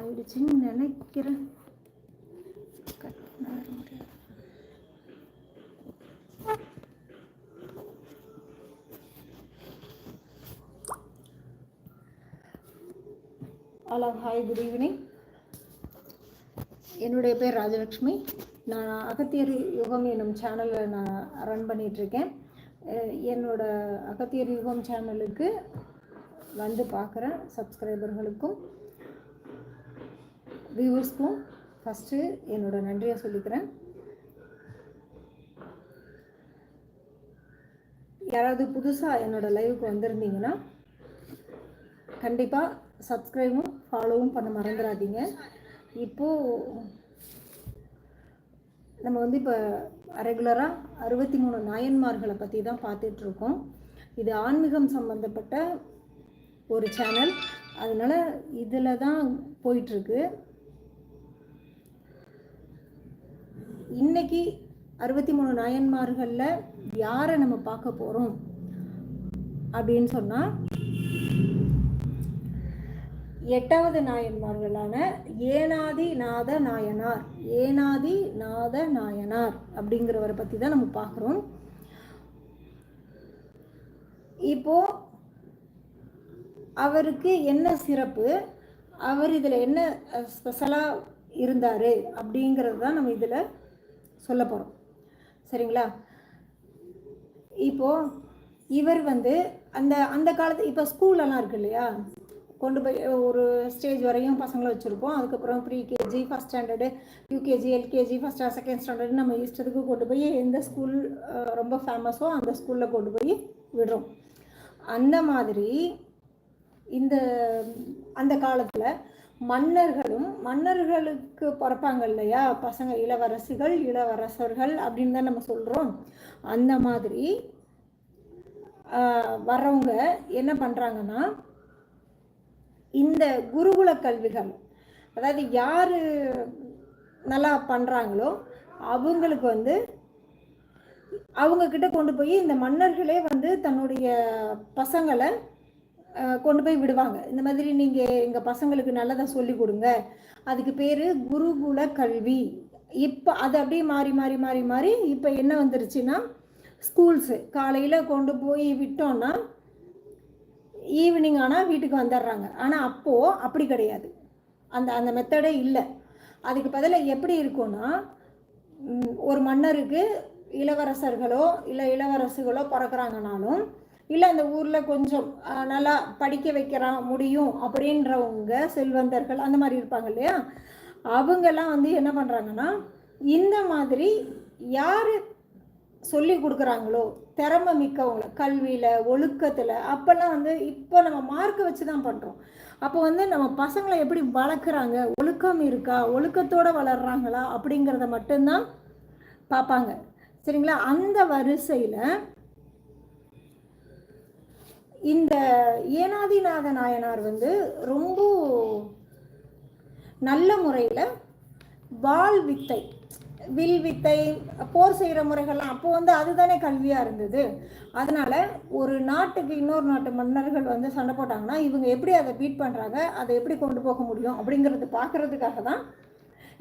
ஆயிடுச்சுன்னு நினைக்கிறேன். கட் பண்ண முடியாது. ஹலோ ஹாய் குட் ஈவினிங் என்னுடைய பேர் ராஜலக்ஷ்மி நான் அகத்தியர் யுகம் என்னும் சேனலில் நான் ரன் பண்ணிகிட்ருக்கேன் என்னோட அகத்தியர் யுகம் சேனலுக்கு வந்து பார்க்குற சப்ஸ்கிரைபர்களுக்கும் வியூவர்ஸ்க்கும் ஃபஸ்ட்டு என்னோடய நன்றியை சொல்லிக்கிறேன். யாராவது புதுசாக என்னோடய லைவுக்கு வந்திருந்தீங்கன்னா கண்டிப்பாக சப்ஸ்கிரைபும் ஃபாலோவும் பண்ண மறந்துடாதீங்க. இப்போது நம்ம வந்து இப்போ ரெகுலராக அறுபத்தி மூணு நாயன்மார்களை பற்றி தான் பார்த்துட்ருக்கோம். இது ஆன்மீகம் சம்மந்தப்பட்ட ஒரு சேனல் அதனால் இதில் தான் போயிட்டுருக்கு இன்னைக்கு அறுபத்தி மூணு நாயன்மார்களில் யாரை நம்ம பார்க்க போகிறோம் அப்படின்னு சொன்னால் எட்டாவது நாயன்மார்களான ஏனாதி நாத நாயனார். ஏனாதி நாத நாயனார் அப்படிங்கிறவரை பற்றி தான் நம்ம பார்க்குறோம். இப்போ அவருக்கு என்ன சிறப்பு? அவர் இதில் என்ன ஸ்பெஷலாக இருந்தார் அப்படிங்கிறது தான் நம்ம இதில் சொல்ல போகிறோம் சரிங்களா? இப்போது இவர் வந்து அந்த அந்த காலத்து இப்போ ஸ்கூலெல்லாம் இருக்கு இல்லையா? கொண்டு போய் ஒரு ஸ்டேஜ் வரையும் பசங்களை வச்சுருப்போம். அதுக்கப்புறம் pre KG first standard UKG LKG first second standard நம்ம இஷ்டத்துக்கு கொண்டு போய் எந்த ஸ்கூல் ரொம்ப ஃபேமஸோ அந்த ஸ்கூலில் கொண்டு போய் விடுறோம். அந்த மாதிரி இந்த அந்த காலத்தில் மன்னர்களும் மன்னர்களுக்கு பிறப்பாங்க இல்லையா? பசங்க இளவரசிகள் இளவரசர்கள் அப்படின்னு தான் நம்ம சொல்கிறோம் அந்த மாதிரி வர்றவங்க என்ன பண்ணுறாங்கன்னா இந்த குருகுல கல்விகள் அதாவது யார் நல்லா பண்ணுறாங்களோ அவங்களுக்கு வந்து அவங்கக்கிட்ட கொண்டு போய் இந்த மன்னர்களே வந்து தன்னுடைய பசங்களை கொண்டு போய் விடுவாங்க. இந்த மாதிரி நீங்கள் எங்கள் பசங்களுக்கு நல்லதாக சொல்லி கொடுங்க. அதுக்கு பேர் குருகுல கல்வி. இப்போ அது அப்படியே மாறி மாறி மாறி மாறி இப்போ என்ன வந்துருச்சுன்னா ஸ்கூல்ஸு காலையில் கொண்டு போய் விட்டோன்னா ஈவினிங் ஆனால் வீட்டுக்கு வந்துடுறாங்க ஆனால் அப்போது அப்படி கிடையாது. அந்த அந்த மெத்தடே இல்லை. அதுக்கு பதிலாக எப்படி இருக்கும்னா ஒரு மன்னருக்கு இளவரசர்களோ இல்லை இளவரசுகளோ பிறக்கிறாங்கனாலும் இல்லை அந்த ஊரில் கொஞ்சம் நல்லா படிக்க வைக்கிறான் முடியும் அப்படின்றவங்க செல்வந்தர்கள் அந்த மாதிரி இருப்பாங்க இல்லையா? அவங்கெல்லாம் வந்து என்ன பண்ணுறாங்கன்னா இந்த மாதிரி யார் சொல்லி கொடுக்குறாங்களோ திறமை மிக்கவங்கள கல்வியில் ஒழுக்கத்தில் அப்போல்லாம் வந்து இப்போ நம்ம மார்க்கை வச்சு தான் பண்ணுறோம் அப்போ வந்து நம்ம பசங்களை எப்படி வளர்க்குறாங்க? ஒழுக்கம் இருக்கா? ஒழுக்கத்தோடு வளர்கிறாங்களா அப்படிங்கிறத மட்டும்தான் பார்ப்பாங்க. சரிங்களா? அந்த வரிசையில் இந்த ஏனாதிநாத நாயனார் வந்து ரொம்ப நல்ல முறையில் வால் வித்தை வில் வித்தை போர் செய்கிற முறைகள்லாம். அப்போ வந்து அதுதானே கல்வியாக இருந்தது. அதனால் ஒரு நாட்டுக்கு இன்னொரு நாட்டு மன்னர்கள் வந்து சண்டை போட்டாங்கன்னா இவங்க எப்படி அதை பீட் பண்ணுறாங்க அதை எப்படி கொண்டு போக முடியும் அப்படிங்கிறது பார்க்குறதுக்காக தான்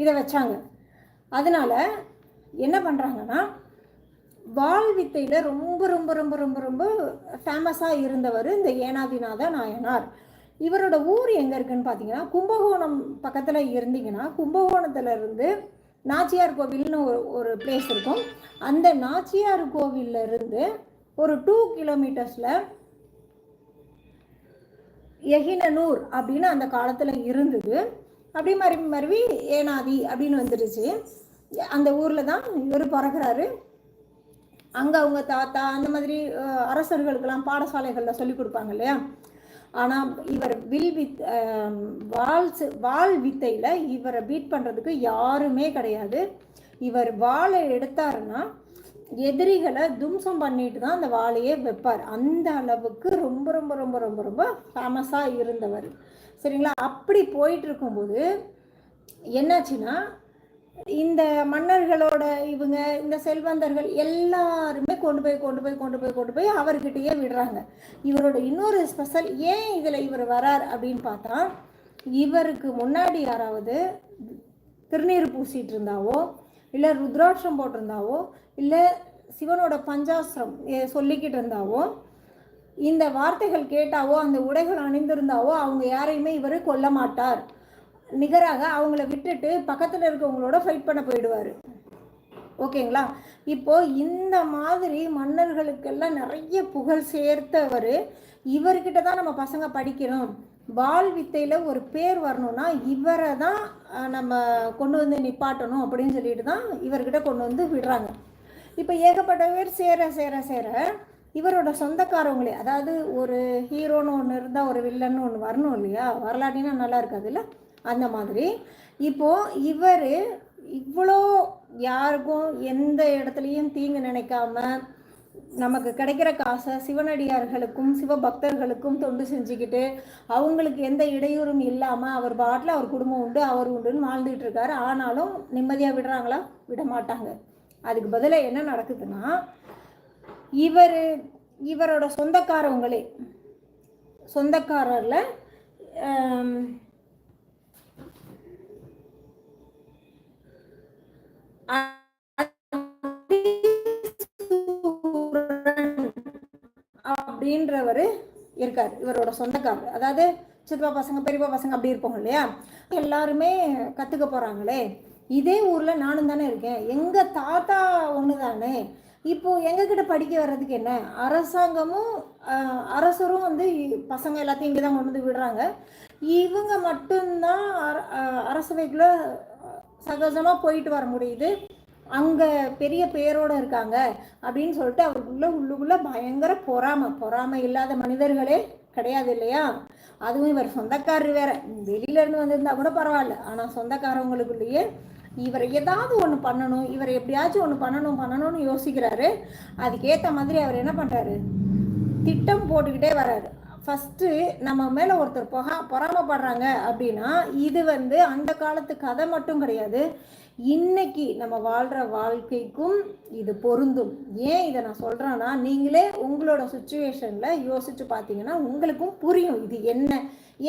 இதை வச்சாங்க. அதனால் என்ன பண்ணுறாங்கன்னா வால் வித்தையில் ரொம்ப ரொம்ப ரொம்ப ரொம்ப ரொம்ப ஃபேமஸாக இருந்தவர் இந்த ஏனாதிநாத நாயனார். இவரோட ஊர் எங்கே இருக்குன்னு பார்த்தீங்கன்னா கும்பகோணம் பக்கத்தில் இருந்தீங்கன்னா கும்பகோணத்தில் இருந்து நாச்சியார் கோவில்னு ஒரு ஒரு பிளேஸ் இருக்கும். அந்த நாச்சியார் கோவில்ல இருந்து ஒரு டூ கிலோமீட்டர்ஸில் எகினனூர் அப்படின்னு அந்த காலத்தில் இருந்தது. அப்படி மறுவி மறுவி ஏனாதி அப்படின்னு வந்துடுச்சு அந்த ஊரில் தான் இவர் பிறகுறாரு. அங்கே அவங்க தாத்தா அந்த மாதிரி அரசர்களுக்கெல்லாம் பாடசாலைகளில் சொல்லி கொடுப்பாங்க இல்லையா? ஆனால் இவர் வில் வித் வால் வால் வித்தையில் இவரை பீட் பண்ணுறதுக்கு யாருமே கிடையாது. இவர் வாழை எடுத்தாருன்னா எதிரிகளை தும்சம் பண்ணிட்டு தான் அந்த வாழையே வைப்பார். அந்த அளவுக்கு ரொம்ப ரொம்ப ரொம்ப ரொம்ப ரொம்ப ஃபேமஸாக இருந்தவர். சரிங்களா? அப்படி போயிட்டு இருக்கும்போது என்னாச்சுன்னா இந்த மன்னர்களோட இவங்க இந்த செல்வந்தர்கள் எல்லாருமே கொண்டு போய் கொண்டு போய் கொண்டு போய் கொண்டு போய் அவர்கிட்டயே விடுறாங்க. இவரோட இன்னொரு ஸ்பெஷல் ஏன் இதில் இவர் வரார் அப்படின்னு பார்த்தா இவருக்கு முன்னாடி யாராவது திருநீர் பூசிட்டு இருந்தாவோ இல்லை ருத்ராட்சம் போட்டிருந்தாவோ இல்லை சிவனோட பஞ்சாஸ்திரம் சொல்லிக்கிட்டு இருந்தாவோ இந்த வார்த்தைகள் கேட்டாவோ அந்த உடைகள் அணிந்திருந்தாவோ அவங்க யாரையுமே இவர் கொல்ல மாட்டார். நிகராக அவங்கள விட்டுட்டு பக்கத்தில் இருக்கவங்களோட ஃபைட் பண்ண போயிடுவார். ஓகேங்களா? இப்போ இந்த மாதிரி மன்னர்களுக்கெல்லாம் நிறைய புகழ் சேர்த்தவர் இவர்கிட்ட தான் நம்ம பசங்க படிக்கணும். வால் வித்தையில் ஒரு பேர் வரணும்னா இவரை தான் நம்ம கொண்டு வந்து நிப்பாட்டணும் அப்படின்னு சொல்லிட்டு தான் இவர்கிட்ட கொண்டு வந்து விடுறாங்க. இப்போ ஏகப்பட்ட பேர் சேர சேர சேர இவரோட சொந்தக்காரவங்களே அதாவது ஒரு ஹீரோன்னு ஒன்று இருந்தால் ஒரு வில்லன்னு ஒன்று வரணும் இல்லையா? வரலாட்டினா நல்லா இருக்காதுல்ல அந்த மாதிரி. இப்போது இவர் இவ்வளோ யாருக்கும் எந்த இடத்துலையும் தீங்கு நினைக்காம நமக்கு கிடைக்கிற காசை சிவனடியார்களுக்கும் சிவபக்தர்களுக்கும் தொண்டு செஞ்சுக்கிட்டு அவங்களுக்கு எந்த இடையூறும் இல்லாமல் அவர் பாட்டில் அவர் குடும்பம் உண்டு அவர் உண்டுன்னு வாழ்ந்துட்டு இருக்காரு. ஆனாலும் நிம்மதியாக விடுறாங்களா? விட மாட்டாங்க. அதுக்கு பதிலாக என்ன நடக்குதுன்னா இவர் இவரோட சொந்தக்காரவங்களே சொந்தக்காரரில் அப்படின்றவர் இருக்கார் இவரோட சொந்தக்காரர். அதாவது சித்தப்பா பசங்க பெரியப்பா பசங்க அப்படி இருப்போம் இல்லையா? எல்லாருமே கற்றுக்க போகிறாங்களே இதே ஊரில் நானும் தானே இருக்கேன். எங்கள் தாத்தா ஒன்று தானே இப்போ எங்ககிட்ட படிக்க வர்றதுக்கு என்ன? அரசாங்கமும் அரசரும் வந்து பசங்க எல்லாத்தையும் இங்கே தான் கொண்டு வந்து விடுறாங்க. இவங்க மட்டும்தான் அர- அரசவைக்குள்ள சகஜமாக போயிட்டு வர முடியுது. அங்கே பெரிய பேரோட இருக்காங்க அப்படின்னு சொல்லிட்டு அவருக்குள்ள உள்ளுக்குள்ளே பயங்கர பொறாமை. பொறாமை இல்லாத மனிதர்களே கிடையாது இல்லையா? அதுவும் இவர் சொந்தக்காரர் வேற. வெளியிலேருந்து வந்திருந்தா கூட பரவாயில்ல. ஆனால் சொந்தக்காரவங்களுக்குள்ளேயே இவர் ஏதாவது ஒன்று பண்ணணும் இவர் எப்படியாச்சும் ஒன்று பண்ணணும் பண்ணணும்னு யோசிக்கிறாரு. அதுக்கேற்ற மாதிரி அவர் என்ன பண்ணுறாரு திட்டம் போட்டுக்கிட்டே வராரு. ஃபஸ்ட்டு நம்ம மேலே ஒருத்தர் பொகா பொறாமப்படுறாங்க அப்படின்னா இது வந்து அந்த காலத்து கதை மட்டும் கிடையாது. இன்னைக்கு நம்ம வாழ்கிற வாழ்க்கைக்கும் இது பொருந்தும். ஏன் இதை நான் சொல்கிறேன்னா நீங்களே உங்களோட சுச்சுவேஷனில் யோசிச்சு பார்த்தீங்கன்னா உங்களுக்கும் புரியும் இது என்ன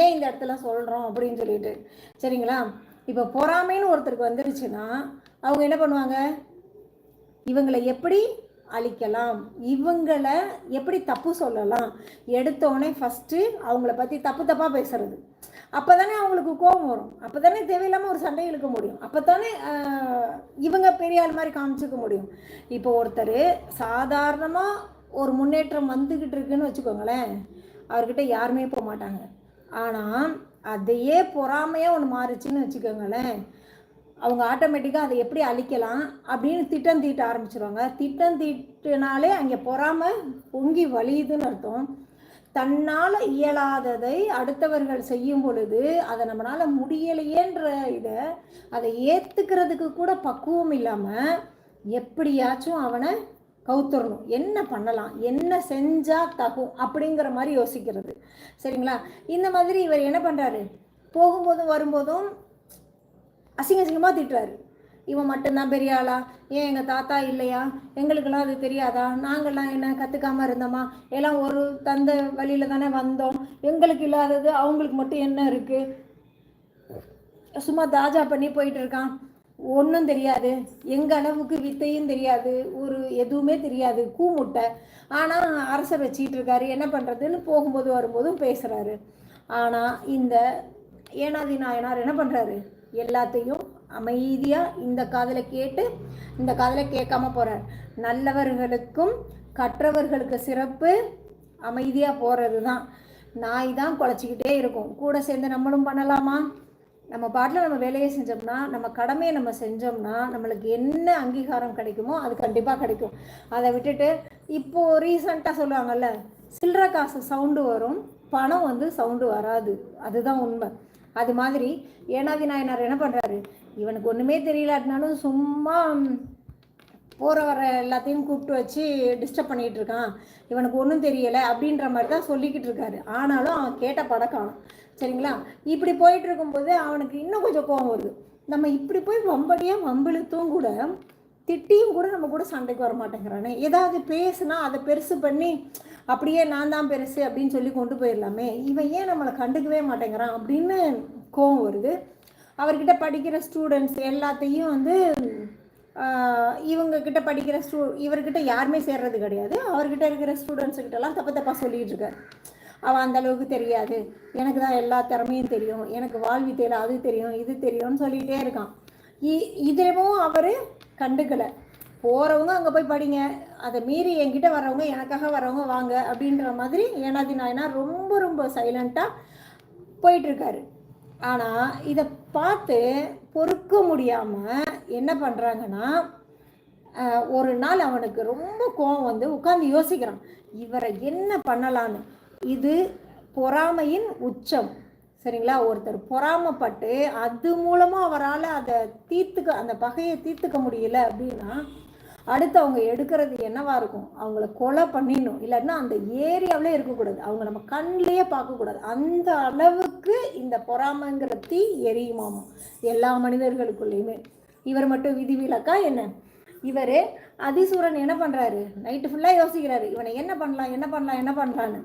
ஏன் இந்த இடத்துல சொல்கிறோம் அப்படின்னு சொல்லிட்டு. சரிங்களா? இப்போ பொறாமைன்னு ஒருத்தருக்கு வந்துருச்சுன்னா அவங்க என்ன பண்ணுவாங்க? இவங்களை எப்படி அழிக்கலாம். இவங்களை எப்படி தப்பு சொல்லலாம்? எடுத்தோடனே ஃபஸ்ட்டு அவங்கள பற்றி தப்பு தப்பாக பேசுறது. அப்போ தானே அவங்களுக்கு கோபம் வரும். அப்போ தானே தேவையில்லாமல் ஒரு சண்டை இழுக்க முடியும். அப்போ தானே இவங்க பெரிய ஆள் மாதிரி காமிச்சிக்க முடியும். இப்போ ஒருத்தர் சாதாரணமாக ஒரு முன்னேற்றம் வந்துக்கிட்டு இருக்குன்னு வச்சுக்கோங்களேன். அவர்கிட்ட யாருமே போக மாட்டாங்க. ஆனால் அதையே பொறாமையாக ஒன்று மாறுச்சுன்னு வச்சுக்கோங்களேன். அவங்க ஆட்டோமேட்டிக்காக அதை எப்படி அழிக்கலாம் அப்படின்னு திட்டம் தீட்ட ஆரம்பிச்சிருவாங்க. திட்டம் தீட்டினாலே அங்கே பொறாமல் பொங்கி வலியுதுன்னு அர்த்தம். தன்னால் இயலாததை அடுத்தவர்கள் செய்யும் பொழுது அதை நம்மளால் முடியலையேன்ற இதை அதை ஏற்றுக்கிறதுக்கு கூட பக்குவம் இல்லாமல் எப்படியாச்சும் அவனை கவுத்துடணும் என்ன பண்ணலாம்? என்ன செஞ்சால் தகும்? அப்படிங்கிற மாதிரி யோசிக்கிறது. சரிங்களா? இந்த மாதிரி இவர் என்ன பண்ணுறாரு போகும்போதும் வரும்போதும் அசிங்க அசிங்கமாக திட்டுறாரு. இவன் மட்டும்தான் பெரிய ஆளா? ஏன் எங்கள் தாத்தா இல்லையா? எங்களுக்கெல்லாம் அது தெரியாதா? நாங்கள்லாம் என்ன கற்றுக்காமல் இருந்தோமா? எல்லாம் ஒரு தந்த வழியில் தானே வந்தோம். எங்களுக்கு இல்லாதது அவங்களுக்கு மட்டும் என்ன இருக்குது சும்மா தாஜா பண்ணி போயிட்டு இருக்கான். ஒன்றும் தெரியாது. எங்கள் அளவுக்கு வித்தையும் தெரியாது. ஒரு எதுவுமே தெரியாது. கூமுட்டை. ஆனால் அரசர் வச்சிட்டு இருக்காரு. என்ன பண்ணுறதுன்னு போகும்போது வரும்போதும் பேசுகிறாரு ஆனால் இந்த ஏனாதி நாயனார் என்ன பண்ணுறாரு எல்லாத்தையும் அமைதியாக இந்த காதில் கேட்டு இந்த காதில் கேட்காம போகிறார் நல்லவர்களுக்கும் கற்றவர்களுக்கு சிறப்பு அமைதியாக போகிறது தான் நாய் தான் குலைச்சிக்கிட்டே இருக்கும். கூட சேர்ந்து நம்மளும் பண்ணலாமா? நம்ம பாட்டில் நம்ம வேலையை செஞ்சோம்னா நம்ம கடமையை நம்ம செஞ்சோம்னா நம்மளுக்கு என்ன அங்கீகாரம் கிடைக்குமோ அது கண்டிப்பாக கிடைக்கும். அதை விட்டுட்டு இப்போது ரீசண்டாக சொல்லுவாங்கல்ல சில்லற காசு சவுண்டு வரும் பணம் வந்து சவுண்டு வராது. அதுதான் உண்மை. அது மாதிரி ஏனாதி நாயனார் என்ன பண்ணுறாரு இவனுக்கு ஒன்றுமே தெரியலாட்டினாலும் சும்மா போகிற வர எல்லாத்தையும் கூப்பிட்டு வச்சு டிஸ்டர்ப் பண்ணிகிட்டு இருக்கான். இவனுக்கு ஒன்றும் தெரியலை அப்படின்ற மாதிரி தான் சொல்லிக்கிட்டு இருக்காரு. ஆனாலும் அவன் கேட்ட படக்கான் சரிங்களா? இப்படி போயிட்டு இருக்கும்போது அவனுக்கு இன்னும் கொஞ்சம் கோவம் வருது. நம்ம இப்படி போய் வம்படியாக வம்பிழுத்தும் கூட திட்டியும் கூட நம்ம கூட சண்டைக்கு வர மாட்டேங்கிறானே ஏதாவது பேசுனா அதை பெருசு பண்ணி அப்படியே நான் தான் பெருசு அப்படின்னு சொல்லி கொண்டு போயிடலாமே. இவன் ஏன் நம்மளை கண்டுக்கவே மாட்டேங்கிறான் அப்படின்னு கோவம் வருது. அவர்கிட்ட படிக்கிற ஸ்டூடெண்ட்ஸ் எல்லாத்தையும் வந்து இவங்கக்கிட்ட இவங்க படிக்கிற ஸ்டூ இவர்கிட்ட யாருமே சேர்றது கிடையாது. அவர்கிட்ட இருக்கிற ஸ்டூடெண்ட்ஸுக்கிட்டலாம் தப்பு தப்பாக சொல்லிகிட்டு இருக்கார். அவன் அந்த அளவுக்கு தெரியாது. எனக்கு தான் எல்லா திறமையும் தெரியும். எனக்கு வாழ்வித்தையில் அது தெரியும் இது தெரியும்னு சொல்லிகிட்டே இருக்கான். இ இதுலவும் அவர் கண்டுக்கலை. போகிறவங்க அங்கே போய் படிங்க. அதை மீறி என்கிட்ட வர்றவங்க எனக்காக வர்றவங்க வாங்க அப்படின்ற மாதிரி ஏனாதி நாயனா ரொம்ப ரொம்ப சைலண்ட்டாக போயிட்டுருக்காரு. ஆனால் இதை பார்த்து பொறுக்க முடியாமல் என்ன பண்ணுறாங்கன்னா ஒரு நாள் அவனுக்கு ரொம்ப கோவம் வந்து உட்காந்து யோசிக்கிறான். இவரை என்ன பண்ணலான்னு? இது பொறாமையின் உச்சம். சரிங்களா? ஒருத்தர் பொறாமைப்பட்டு அது மூலமாக அவரால் அதை தீர்த்துக்க அந்த பகையை தீர்த்துக்க முடியல அப்படின்னா அடுத்து அவங்க எடுக்கிறது என்னவா இருக்கும்? அவங்கள கொலை பண்ணிடணும். இல்லைன்னா அந்த ஏரியாவிலே இருக்கக்கூடாது. அவங்க நம்ம கண்ணிலேயே பார்க்கக்கூடாது. அந்த அளவுக்கு இந்த பொறாமைங்கிற தீ எரியுமாமா? எல்லா மனிதர்களுக்குள்ளேயுமே. இவர் மட்டும் விதிவிலக்கா என்ன? இவர் அதிசூரன் என்ன பண்ணுறாரு நைட்டு ஃபுல்லாக யோசிக்கிறாரு. இவனை என்ன பண்ணலாம் என்ன பண்ணலாம் என்ன பண்ணுறான்னு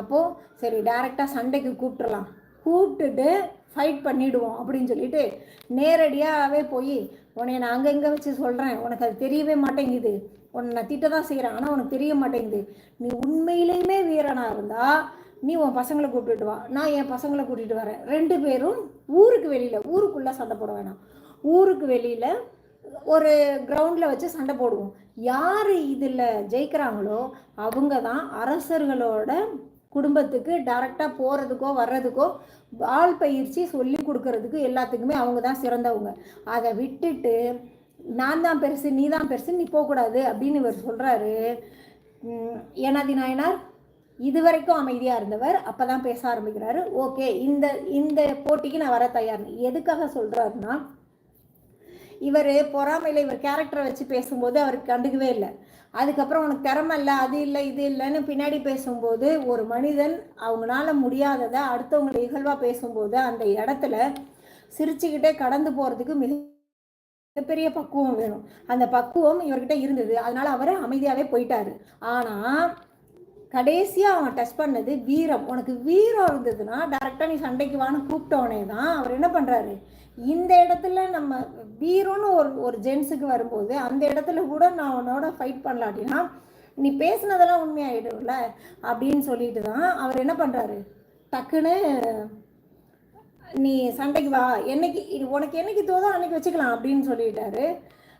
அப்போது சரி டேரெக்டாக சண்டைக்கு கூப்பிட்டுறலாம். கூப்பிட்டுட்டு ஃபைட் பண்ணிவிடுவோம் அப்படின்னு சொல்லிட்டு நேரடியாகவே போய் உன்னை நான் அங்கே இங்கே வச்சு சொல்கிறேன் உனக்கு அது தெரியவே மாட்டேங்குது. உன்னை நான் திட்ட தான் செய்கிறேன் ஆனால் உனக்கு தெரிய மாட்டேங்குது. நீ உண்மையிலேயுமே வீரனாக இருந்தால் நீ உன் பசங்களை கூப்பிட்டுட்டு வா. நான் என் பசங்களை கூட்டிகிட்டு வரேன். ரெண்டு பேரும் ஊருக்கு வெளியில் ஊருக்குள்ளே சண்டை போட வேணாம். ஊருக்கு வெளியில் ஒரு கிரவுண்டில் வச்சு சண்டை போடுவோம். யார் இதில் ஜெயிக்கிறாங்களோ அவங்க தான் அரசர்களோட குடும்பத்துக்கு டைரெக்டாக போகிறதுக்கோ வர்றதுக்கோ ஆள் பயிற்சி சொல்லி கொடுக்கறதுக்கு எல்லாத்துக்குமே அவங்க தான் சிறந்தவங்க. அதை விட்டுட்டு நான் தான் பெருசு நீ தான் பெருசு நீ போகக்கூடாது அப்படின்னு இவர் சொல்கிறாரு ஏனாதி நாயனார் இதுவரைக்கும் அமைதியாக இருந்தவர். அப்போ தான் பேச ஆரம்பிக்கிறாரு. ஓகே இந்த இந்த போட்டிக்கு நான் வர தயார். எதுக்காக சொல்கிறாருன்னா இவர் பொறாமையில் இவர் கேரக்டரை வச்சு பேசும்போது அவருக்கு கண்டுக்கவே இல்லை. அதுக்கப்புறம் உனக்கு திறமை இல்லை அது இல்லை இது இல்லைன்னு பின்னாடி பேசும்போது ஒரு மனிதன் அவங்களால முடியாததை அடுத்தவங்களை இகழ்வாக பேசும்போது அந்த இடத்துல சிரிச்சுக்கிட்டே கடந்து போகிறதுக்கு மிக மிகப்பெரிய பக்குவம் வேணும். அந்த பக்குவம் இவர்கிட்ட இருந்தது. அதனால அவர் அமைதியாகவே போயிட்டாரு. ஆனால் கடைசியாக அவன் டச் பண்ணது வீரம். உனக்கு வீரம் இருந்ததுன்னா டேரெக்டாக நீ சண்டைக்கு வான்னு கூப்பிட்டோனே தான் அவர் என்ன பண்ணுறாரு இந்த இடத்துல நம்ம வீரோன்னு ஒரு ஒரு ஜென்ஸுக்கு வரும்போது அந்த இடத்துல கூட நான் உன்னோட ஃபைட் பண்ணலாட்டினா நீ பேசுனதெல்லாம் உண்மையாயிடும்ல? அப்படின்னு சொல்லிட்டு தான் அவர் என்ன பண்ணுறாரு டக்குன்னு நீ சண்டைக்கு வா. என்னைக்கு இது உனக்கு என்னைக்கு தோதோ அன்னைக்கு வச்சுக்கலாம் அப்படின்னு சொல்லிட்டாரு.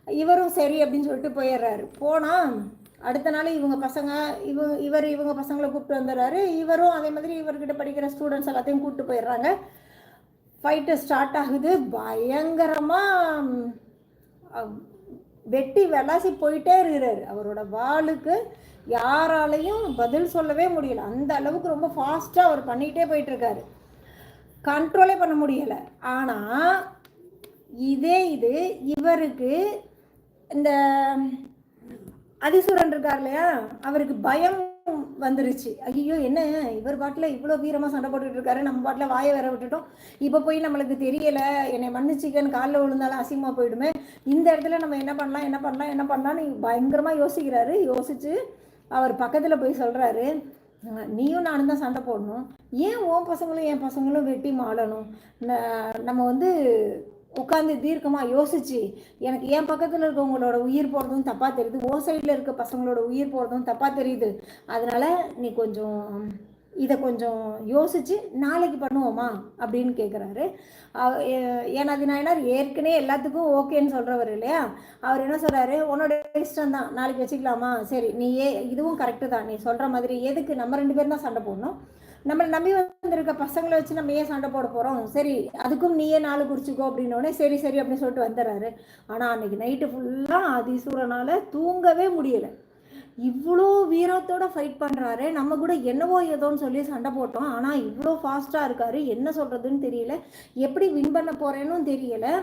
இவரும் சரி அப்படின்னு சொல்லிட்டு போயிடுறாரு. போனால் அடுத்த நாள் இவங்க பசங்க இவங்க இவர் இவங்க பசங்களை கூப்பிட்டு வந்துடுறாரு. இவரும் அதே மாதிரி இவர்கிட்ட படிக்கிற ஸ்டூடெண்ட்ஸ் எல்லாத்தையும் கூப்பிட்டு போயிடுறாங்க. ஃபைட்டு ஸ்டார்ட் ஆகுது. பயங்கரமாக வெட்டி விளாசி போயிட்டே இருக்கிறாரு. அவரோட வாளுக்கு யாராலையும் பதில் சொல்லவே முடியல. அந்த அளவுக்கு ரொம்ப ஃபாஸ்ட்டாக அவர் பண்ணிகிட்டே போயிட்டுருக்காரு. கண்ட்ரோலே பண்ண முடியலை. ஆனால் இதே இது இவருக்கு இந்த அதிசூரன் இருக்கார் இல்லையா? அவருக்கு பயம் வந்துருச்சு. ஐயோ என்ன? இவர் பாட்டில் இவ்வளோ வீரமாக சண்டை போட்டுட்டு இருக்காரு. நம்ம பாட்டில் வாயை வேற விட்டுட்டோம். இப்போ போய் நம்மளுக்கு தெரியல. என்னை மன்னிச்சிக்கன்னு காலில் விழுந்தாலும் அசிங்கமாக போயிடுமே. இந்த இடத்துல நம்ம என்ன பண்ணலாம் என்ன பண்ணலாம் என்ன பண்ணலாம்னு பயங்கரமாக யோசிக்கிறாரு. யோசிச்சு அவர் பக்கத்தில் போய் சொல்கிறாரு நீயும் நானும் தான் சண்டை போடணும். ஏன் உன் பசங்களும் என் பசங்களும் வெட்டி மாளணும்? ந- நம்ம வந்து உட்காந்து தீர்க்கமாக யோசிச்சு எனக்கு என் பக்கத்தில் இருக்கவங்களோட உயிர் போகிறதும் தப்பாக தெரியுது. ஓ சைடில் இருக்க பசங்களோட உயிர் போகிறதும் தப்பாக தெரியுது. அதனால் நீ கொஞ்சம் இதை கொஞ்சம் யோசித்து நாளைக்கு பண்ணுவோமா அப்படின்னு கேட்குறாரு ஏனாதி நாயனார் ஏற்கனவே எல்லாத்துக்கும் ஓகேன்னு சொல்கிறவர் இல்லையா? அவர் என்ன சொல்கிறாரு உன்னோட இஷ்டம் தான் நாளைக்கு வச்சுக்கலாமா? சரி நீ ஏ இதுவும் கரெக்டு தான். நீ சொல்கிற மாதிரி எதுக்கு நம்ம ரெண்டு பேரும் தான் சண்டை போடணும்? நம்மளை நம்பி வந்திருக்க பசங்களை வச்சு நம்ம ஏன் சண்டை போட போகிறோம் சரி அதுக்கும் நீயே நாலு குடிச்சிக்கோ அப்படின்னோடனே சரி சரி அப்படின்னு சொல்லிட்டு வந்துடுறாரு. ஆனால் அன்னைக்கு நைட்டு ஃபுல்லாக அதிசூரனால் தூங்கவே முடியலை. இவ்வளோ வீரத்தோட ஃபைட் பண்ணுறாரு நம்ம கூட என்னவோ ஏதோன்னு சொல்லி சண்டை போட்டோம். ஆனால் இவ்வளோ ஃபாஸ்ட்டாக இருக்காரு. என்ன சொல்கிறதுன்னு தெரியல. எப்படி வின் பண்ண போகிறேன்னு தெரியலை.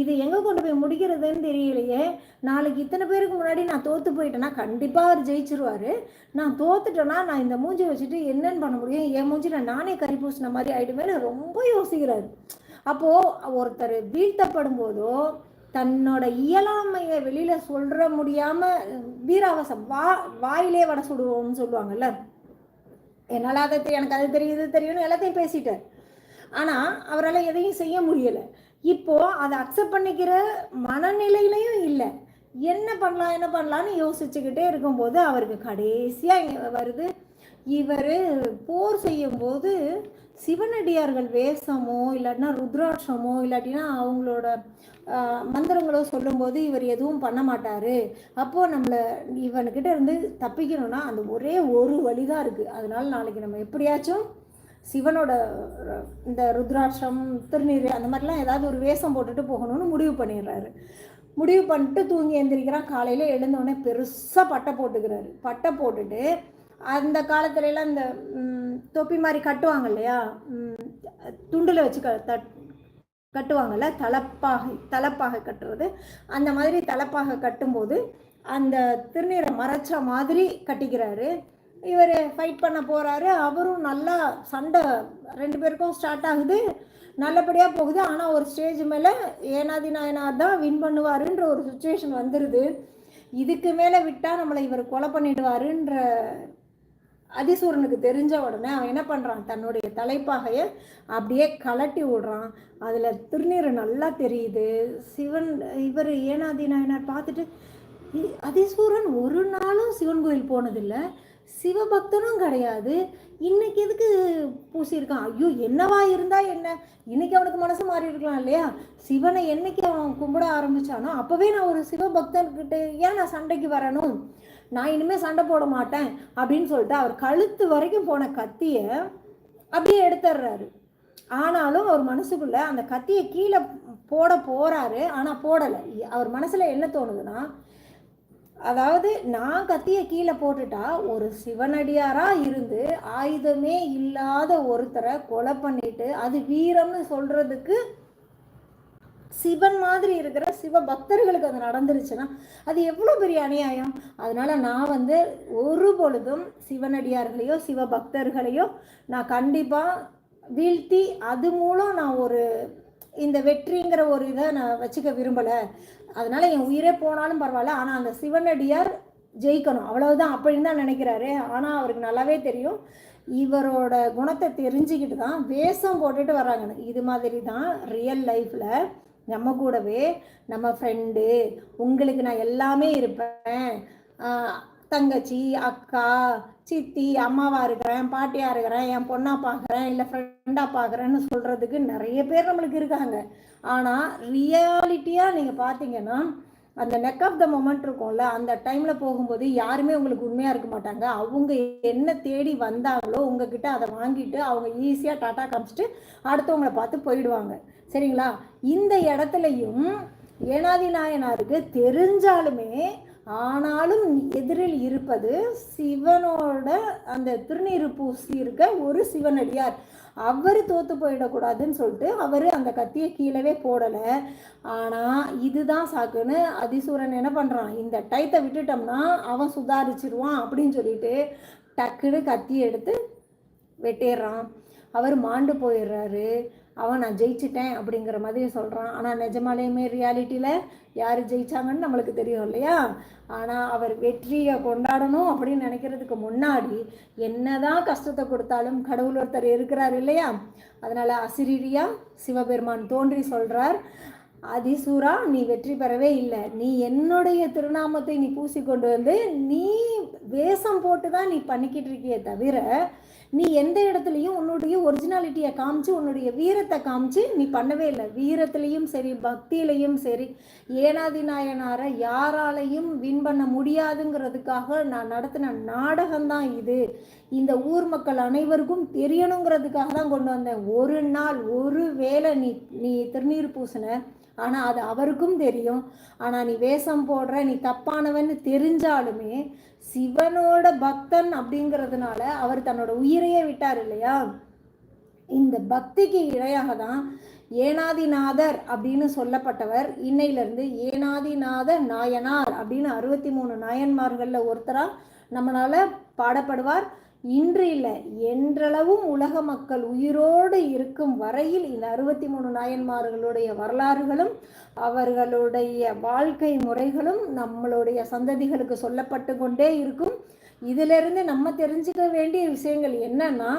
இது எங்கே கொண்டு போய் முடிக்கிறதுன்னு தெரியலையே. நாளைக்கு இத்தனை பேருக்கு முன்னாடி நான் தோற்று போயிட்டேன்னா கண்டிப்பாக அவர் ஜெயிச்சிருவாரு. நான் தோத்துட்டேன்னா நான் இந்த மூஞ்சி வச்சுட்டு என்னென்னு பண்ண முடியும்? என் மூஞ்சில நானே கறி பூசின மாதிரி ஆகிடுமே ரொம்ப யோசிக்கிறாரு. அப்போது ஒருத்தர் வீழ்த்தப்படும் போதோ தன்னோட இயலாமையை வெளியில் சொல்கிற முடியாமல் வீராவசம் வா வாயிலே வடை சுடுவோம்னு சொல்லுவாங்கல்ல. என்னால் அதை எனக்கு அது தெரியுது தெரியும்னு எல்லாத்தையும் பேசிட்டார். ஆனால் அவரால் எதையும் செய்ய முடியலை. இப்போ அதை அக்செப்ட் பண்ணிக்கிற மனநிலையிலையும் இல்லை. என்ன பண்ணலாம் என்ன பண்ணலான்னு யோசிச்சுக்கிட்டே இருக்கும்போது அவருக்கு கடைசியாக வருது. இவர் போர் செய்யும்போது சிவனடியார்கள் வேஷமோ இல்லாட்டினா ருத்ராட்சமோ இல்லாட்டினா அவங்களோட மந்திரங்களோ சொல்லும்போது இவர் எதுவும் பண்ண மாட்டார். அப்போது நம்மளை இவனுக்கிட்ட இருந்து தப்பிக்கணும்னா அந்த ஒரே ஒரு வழி தான் இருக்குது அதனால் நாளைக்கு நம்ம எப்படியாச்சும் சிவனோட இந்த ருத்ராட்சம் திருநீர் அந்த மாதிரிலாம் ஏதாவது ஒரு வேஷம் போட்டுட்டு போகணும்னு முடிவு பண்ணிடுறாரு. முடிவு பண்ணிட்டு தூங்கி எழுந்திரிக்கிறான் காலையில் எழுந்தோடனே பெருசாக பட்டை போட்டுக்கிறாரு. பட்டை போட்டுட்டு அந்த காலத்துலலாம் இந்த தொப்பி மாதிரி கட்டுவாங்க இல்லையா? துண்டில் வச்சு க தட் கட்டுவாங்கள்ல தலப்பாகை தலப்பாகை கட்டுறது. அந்த மாதிரி தலப்பாகை கட்டும்போது அந்த திருநீரை மறைச்ச மாதிரி கட்டிக்கிறாரு. இவர் ஃபைட் பண்ண போகிறாரு அவரும் நல்லா சண்டை ரெண்டு பேருக்கும் ஸ்டார்ட் ஆகுது. நல்லபடியாக போகுது. ஆனால் ஒரு ஸ்டேஜ் மேலே ஏனாதி நாயனார் தான் வின் பண்ணுவாருன்ற ஒரு சுச்சுவேஷன் வந்துடுது இதுக்கு மேலே விட்டால் நம்மளை இவர் கொலை பண்ணிடுவாருன்ற அதிசூரனுக்கு தெரிஞ்ச உடனே அவன் என்ன பண்ணுறான் தன்னுடைய தலைப்பாகையை அப்படியே கலட்டி விடுறான். அதில் திருநீர் நல்லா தெரியுது. சிவன் இவர் ஏனாதி நாயனார் பார்த்துட்டு அதிசூரன் ஒரு நாளும் சிவன் கோயில் போனதில்லை. சிவபக்தனும் கிடையாது. இன்னைக்கு எதுக்கு பூசியிருக்கான்? ஐயோ என்னவா இருந்தா என்ன? இன்னைக்கு அவனுக்கு மனசு மாறி இருக்கலாம் இல்லையா? சிவனை என்னைக்கு அவன் கும்பிட ஆரம்பிச்சானோ அப்பவே நான் ஒரு சிவபக்தன்கிட்ட ஏன் நான் சண்டைக்கு வரணும்? நான் இனிமே சண்டை போட மாட்டேன் அப்படின்னு சொல்லிட்டு அவர் கழுத்து வரைக்கும் போன கத்தியை அப்படியே எடுத்துடுறாரு. ஆனாலும் அவர் மனசுக்குள்ள அந்த கத்தியை கீழே போட போறாரு ஆனா போடலை. அவர் மனசுல என்ன தோணுதுன்னா அதாவது நான் கத்தியை கீழே போட்டுட்டா ஒரு சிவனடியாராக இருந்து ஆயுதமே இல்லாத ஒருத்தரை கொலை பண்ணிட்டு அது வீரம்னு சொல்கிறதுக்கு சிவன் மாதிரி இருக்கிற சிவ பக்தர்களுக்கு அது நடந்துருச்சுன்னா அது எவ்வளோ பெரிய அநியாயம்? அதனால நான் வந்து ஒரு பொழுதும் சிவனடியார்களையோ சிவ பக்தர்களையோ நான் கண்டிப்பாக வீழ்த்தி அது மூலம் நான் ஒரு இந்த வெற்றிங்கிற ஒரு இதை நான் வச்சுக்க விரும்பலை. அதனால என் உயிரே போனாலும் பரவாயில்ல. ஆனால் அந்த சிவனடியார் ஜெயிக்கணும். அவ்வளவுதான் அப்படின்னு தான் நினைக்கிறாரு. ஆனால் அவருக்கு நல்லாவே தெரியும். இவரோட குணத்தை தெரிஞ்சுக்கிட்டு தான் வேஷம் போட்டுட்டு வர்றாங்கன்னு இது மாதிரி தான் ரியல் லைஃப்பில் நம்ம கூடவே நம்ம ஃப்ரெண்டு உங்களுக்கு நான் எல்லாமே இருப்பேன். தங்கச்சி அக்கா சித்தி அம்மாவா இருக்கிறேன் பாட்டியா இருக்கிறேன் என் பொண்ணா பார்க்குறேன் இல்லை ஃப்ரெண்டா பார்க்குறேன்னு சொல்றதுக்கு நிறைய பேர் நம்மளுக்கு இருக்காங்க. ஆனால் ரியாலிட்டியாக நீங்கள் பார்த்தீங்கன்னா அந்த நெக் ஆஃப் த மொமெண்ட் இருக்கும்ல அந்த டைமில் போகும்போது யாருமே உங்களுக்கு உண்மையாக இருக்க மாட்டாங்க. அவங்க என்ன தேடி வந்தாங்களோ உங்ககிட்ட அதை வாங்கிட்டு அவங்க ஈஸியாக டாட்டா காமிச்சிட்டு அடுத்தவங்கள பார்த்து போயிடுவாங்க. சரிங்களா? இந்த இடத்துலையும் ஏனாதி நாயனாருக்கு தெரிஞ்சாலுமே ஆனாலும் எதிரில் இருப்பது சிவனோட அந்த திருநீர் பூசி இருக்க ஒரு சிவனடியார். அவர் தோத்து போயிடக்கூடாதுன்னு சொல்லிட்டு அவர் அந்த கத்தியை கீழவே போடலை. ஆனால் இதுதான் சாக்குன்னு அதிசூரன் என்ன பண்ணுறான் இந்த டயத்தை விட்டுட்டோம்னா அவன் சுதாரிச்சிருவான் அப்படின்னு சொல்லிட்டு டக்குன்னு கத்தி எடுத்து வெட்டிடுறான். அவர் மாண்டு போயிடுறாரு. அவன் நான் ஜெயிச்சிட்டேன் அப்படிங்கிற மாதிரி சொல்கிறான் ஆனால் நிஜமாலேயுமே ரியாலிட்டியில் யார் ஜெயிச்சாங்கன்னு நம்மளுக்கு தெரியும் இல்லையா? ஆனால் அவர் வெற்றியை கொண்டாடணும் அப்படின்னு நினைக்கிறதுக்கு முன்னாடி என்னதான் கஷ்டத்தை கொடுத்தாலும் கடவுள் ஒருத்தர் இருக்கிறார் இல்லையா? அதனால் அசிரீரியா சிவபெருமான் தோன்றி சொல்கிறார் அதிசூரா நீ வெற்றி பெறவே இல்லை. நீ என்னுடைய திருநாமத்தை நீ பூசி கொண்டு வந்து நீ வேஷம் போட்டு தான் நீ பண்ணிக்கிட்டு இருக்கியே தவிர நீ எந்த இடத்துலையும் உன்னுடைய ஒரிஜினாலிட்டியை காமிச்சு உன்னுடைய வீரத்தை காமிச்சு நீ பண்ணவே இல்லை. வீரத்திலையும் சரி பக்தியிலையும் சரி ஏனாதி நாயனாரை யாராலையும் வின் பண்ண முடியாதுங்கிறதுக்காக நான் நடத்தின நாடகம்தான் இது. இந்த ஊர் மக்கள் அனைவருக்கும் தெரியணுங்கிறதுக்காக தான் கொண்டு வந்தேன். ஒரு நாள் ஒரு வேளை நீ நீ திருநீர் பூசின ஆனால் அது அவருக்கும் தெரியும். ஆனால் நீ வேஷம் போடுற நீ தப்பானவன்னு தெரிஞ்சாலுமே சிவனோட பக்தன் அப்படிங்கிறதுனால அவர் தன்னோட உயிரையே விட்டார் இல்லையா? இந்த பக்திக்கு இணையாக தான் ஏனாதிநாதர் அப்படின்னு சொல்லப்பட்டவர். இன்னையிலிருந்து ஏனாதிநாத நாயனார் அப்படின்னு அறுபத்தி மூணு நாயன்மார்களில் ஒருத்தராக நம்மளால் பாடப்படுவார். இன்று இல்லை என்றளவும் உலக மக்கள் உயிரோடு இருக்கும் வரையில் இந்த அறுபத்தி மூணு நாயன்மார்களுடைய வரலாறுகளும் அவர்களுடைய வாழ்க்கை முறைகளும் நம்மளுடைய சந்ததிகளுக்கு சொல்லப்பட்டு கொண்டே இருக்கும். இதிலிருந்து நம்ம தெரிஞ்சுக்க வேண்டிய விஷயங்கள் என்னன்னா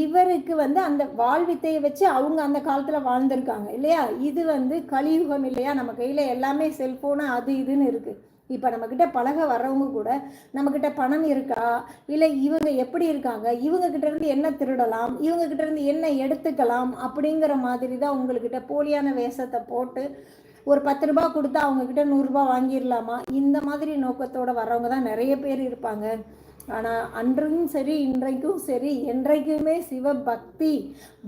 இவருக்கு வந்து அந்த வாழ்வித்தையை வச்சு அவங்க அந்த காலத்தில் வாழ்ந்திருக்காங்க இல்லையா? இது வந்து கலியுகம் இல்லையா? நம்ம கையில் எல்லாமே செல்ஃபோனு அது இதுன்னு இருக்குது இப்போ நம்மக்கிட்ட பழக வர்றவங்க கூட நம்மக்கிட்ட பணம் இருக்கா? இல்லை இவங்க எப்படி இருக்காங்க? இவங்கக்கிட்டேருந்து இருந்து என்ன திருடலாம்? இவங்கக்கிட்டேருந்து இருந்து என்ன எடுத்துக்கலாம்? அப்படிங்கிற மாதிரி தான் உங்கள்கிட்ட போலியான வேஷத்தை போட்டு ஒரு பத்து ரூபா கொடுத்தா அவங்கக்கிட்ட நூறுரூபா வாங்கிடலாமா? இந்த மாதிரி நோக்கத்தோடு வர்றவங்க தான் நிறைய பேர் இருப்பாங்க. ஆனால் அன்றும் சரி இன்றைக்கும் சரி என்றைக்குமே சிவ பக்தி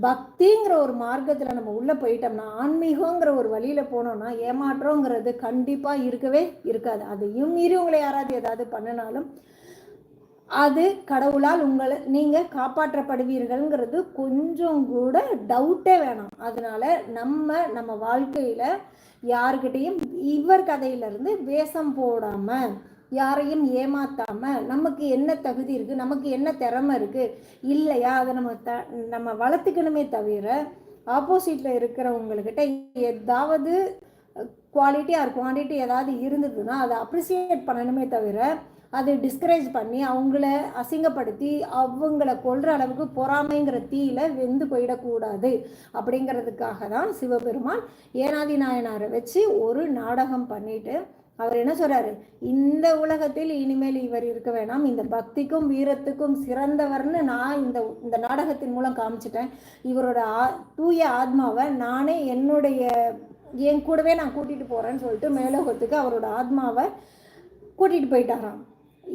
பக்திங்கிற ஒரு மார்க்கத்தில் நம்ம உள்ளே போயிட்டோம்னா ஆன்மீகங்கிற ஒரு வழியில் போனோம்னா ஏமாற்றங்கிறது கண்டிப்பாக இருக்கவே இருக்காது. அதையும் மீறி உங்களை யாராவது ஏதாவது பண்ணினாலும் அது கடவுளால் உங்களை நீங்கள் காப்பாற்றப்படுவீர்கள்ங்கிறது கொஞ்சம் கூட டவுட்டே வேணாம். அதனால நம்ம நம்ம வாழ்க்கையில் யாருக்கிட்டேயும் இவர் கதையிலேருந்து வேஷம் போடாமல் யாரையும் ஏமாத்தாம நமக்கு என்ன தகுதி இருக்குது நமக்கு என்ன திறமை இருக்குது இல்லையா? அதை நம்ம த நம்ம வளர்த்துக்கணுமே தவிர ஆப்போசிட்டில் இருக்கிறவங்கக்கிட்ட ஏதாவது குவாலிட்டி ஆர் குவான்டிட்டி ஏதாவது இருந்ததுன்னா அதை அப்ரிசியேட் பண்ணணுமே தவிர அது டிஸ்கரேஜ் பண்ணி அவங்கள அசிங்கப்படுத்தி அவங்கள கொள்கிற அளவுக்கு பொறாமைங்கிற தீயில வெந்து போயிடக்கூடாது. அப்படிங்கிறதுக்காக தான் சிவபெருமான் ஏனாதி நாயனாரை வச்சு ஒரு நாடகம் பண்ணிட்டு அவர் என்ன சொல்றாரு? இந்த உலகத்தில் இனிமேல் இவர் இருக்க வேணாம். இந்த பக்திக்கும் வீரத்துக்கும் சிறந்தவர்னு நான் இந்த இந்த நாடகத்தின் மூலம் காமிச்சிட்டேன். இவரோட ஆ தூய ஆத்மாவை நானே என்னுடைய என் கூடவே நான் கூட்டிகிட்டு போகிறேன்னு சொல்லிட்டு மேலோகத்துக்கு அவரோட ஆத்மாவை கூட்டிகிட்டு போயிட்டாராம்.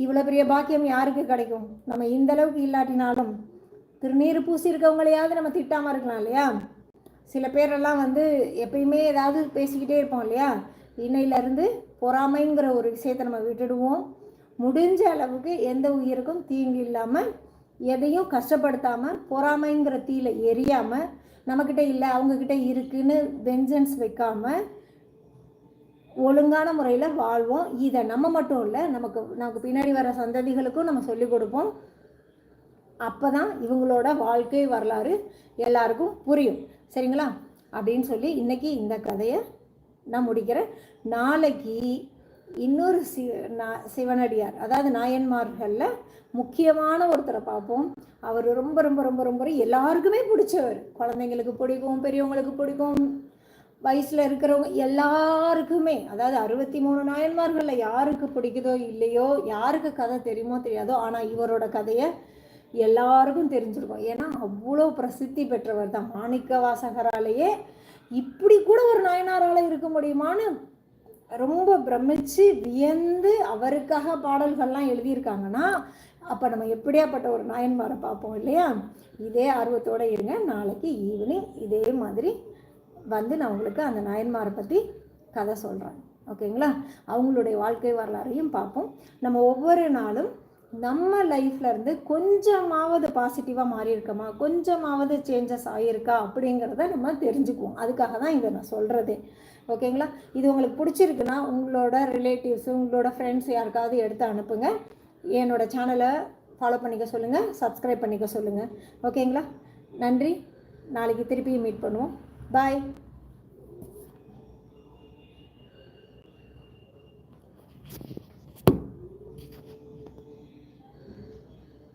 இவ்வளோ பெரிய பாக்கியம் யாருக்கு கிடைக்கும்? நம்ம இந்த அளவுக்கு இல்லாட்டினாலும் திருநீர் பூசி இருக்கவங்களையாவது நம்ம திட்டாமல் இருக்கலாம் இல்லையா? சில பேரெல்லாம் வந்து எப்பயுமே ஏதாவது பேசிக்கிட்டே இருப்போம் இல்லையா? இணையிலேருந்து பொறாமைங்கிற ஒரு விஷயத்தை நம்ம விட்டுடுவோம். முடிஞ்ச அளவுக்கு எந்த உயிருக்கும் தீங்கு இல்லாமல் எதையும் கஷ்டப்படுத்தாமல் பொறாமைங்கிற தீயில் எரியாமல் நம்மக்கிட்ட இல்லை அவங்கக்கிட்ட இருக்குன்னு வெஞ்சன்ஸ் வைக்காமல் ஒழுங்கான முறையில் வாழ்வோம். இதை நம்ம மட்டும் இல்லை நமக்கு நமக்கு பின்னாடி வர சந்ததிகளுக்கும் நம்ம சொல்லிக் கொடுப்போம். அப்போ தான் இவங்களோட வாழ்க்கை வரலாறு எல்லாருக்கும் புரியும். சரிங்களா? அப்படின்னு சொல்லி இன்றைக்கி இந்த கதையை நான் முடிக்கிறேன். நாளைக்கு இன்னொரு சி சிவனடியார் அதாவது நாயன்மார்களில் முக்கியமான ஒருத்தரை பார்ப்போம். அவர் ரொம்ப ரொம்ப ரொம்ப ரொம்ப எல்லாருக்குமே பிடிச்சவர். குழந்தைங்களுக்கு பிடிக்கும் பெரியவங்களுக்கு பிடிக்கும். வயசில் இருக்கிறவங்க எல்லாருக்குமே அதாவது அறுபத்தி மூணு நாயன்மார்களில் யாருக்கு பிடிக்குதோ இல்லையோ யாருக்கு கதை தெரியுமோ தெரியாதோ ஆனால் இவரோட கதையை எல்லாருக்கும் தெரிஞ்சிருக்கும். ஏன்னா அவ்வளோ பிரசித்தி பெற்றவர் தான். மாணிக்க வாசகராலேயே இப்படி கூட ஒரு நாயனாரால் இருக்க முடியுமான்னு ரொம்ப பிரமிச்சு வியந்து அவருக்காக பாடல்கள்லாம் எழுதியிருக்காங்கன்னா அப்போ நம்ம எப்படியாப்பட்ட ஒரு நாயன்மாரை பார்ப்போம் இல்லையா? இதே ஆர்வத்தோடு இருங்க. நாளைக்கு ஈவினிங் இதே மாதிரி வந்து நான் உங்களுக்கு அந்த நாயன்மாரை பற்றி கதை சொல்கிறேன் ஓகேங்களா? அவங்களுடைய வாழ்க்கை வரலாறையும் பார்ப்போம். நம்ம ஒவ்வொரு நாளும் நம்ம லைஃப்ல இருந்து கொஞ்சமாவது பாசிட்டிவா மாறி இருக்கமா கொஞ்சமாவது சேஞ்சஸ் ஆகியிருக்கா அப்படிங்கிறத நம்ம தெரிஞ்சுக்குவோம். அதுக்காக தான் இதை நான் சொல்கிறதே ஓகேங்களா இது உங்களுக்கு பிடிச்சிருக்குன்னா உங்களோட ரிலேட்டிவ்ஸ் உங்களோட ஃப்ரெண்ட்ஸ் யாருக்காவது எடுத்து அனுப்புங்க. என்னோட சேனலை ஃபாலோ பண்ணிக்க சொல்லுங்கள் சப்ஸ்கிரைப் பண்ணிக்க சொல்லுங்கள் ஓகேங்களா நன்றி. நாளைக்கு திருப்பியும் மீட் பண்ணுவோம். பாய்